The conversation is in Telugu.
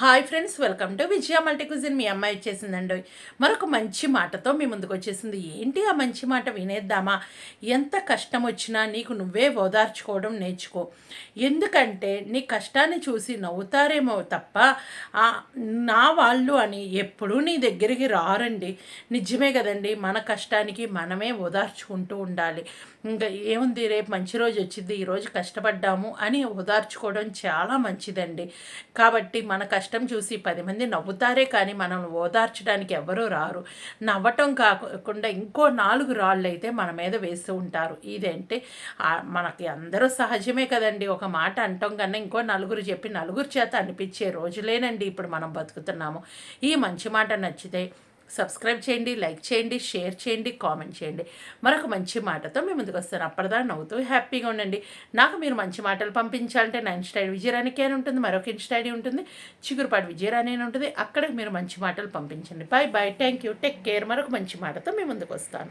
Hi friends welcome to Vijaya multi cuisine మీ అమ్మాయి వచ్చేసిందండి. మరొక మంచి మాటతో మీ ముందుకు వచ్చేసింది. ఏంటి ఆ మంచి మాట వినేద్దామా? ఎంత కష్టం వచ్చినా నీకు నువ్వే ఓదార్చుకోవడం నేర్చుకో. ఎందుకంటే నీ కష్టాన్ని చూసి నవ్వుతారేమో తప్ప నా వాళ్ళు అని ఎప్పుడూ నీ దగ్గరికి రారండి. నిజమే కదండి మన కష్టానికి మనమే ఓదార్చుకుంటూ ఉండాలి. ఇంకా ఏముంది రేపు మంచి రోజు వచ్చింది ఈరోజు కష్టపడ్డాము అని ఓదార్చుకోవడం చాలా మంచిదండి. కాబట్టి మన కష్ట చూసి పది మంది నవ్వుతారే కానీ మనం ఓదార్చడానికి ఎవరూ రారు. నవ్వటం కాకుండా ఇంకో నాలుగు రాళ్ళు అయితే మన మీద వేస్తూ ఉంటారు. ఇదేంటే? మనకి అందరూ సహజమే కదండి. ఒక మాట అంటాం కన్నా ఇంకో నలుగురు చెప్పి నలుగురు చేత అనిపించే రోజులేనండి ఇప్పుడు మనం బతుకుతున్నాము. ఈ మంచి మాట నచ్చితే సబ్స్క్రైబ్ చేయండి లైక్ చేయండి షేర్ చేయండి కామెంట్ చేయండి. మరొక మంచి మాటతో మేము ముందుకు వస్తాను అప్పటిదా నవ్వుతూ హ్యాపీగా ఉండండి. నాకు మీరు మంచి మాటలు పంపించాలంటే నా ఇన్స్టైడ్ విజయరానికి అని ఉంటుంది మరొక ఇన్స్టైడ్ ఉంటుంది చిగురుపాటి విజయరాణి అని ఉంటుంది. అక్కడ మీరు మంచి మాటలు పంపించండి. Bye bye thank you take care మరొక మంచి మాటతో మేము ముందుకు వస్తాను.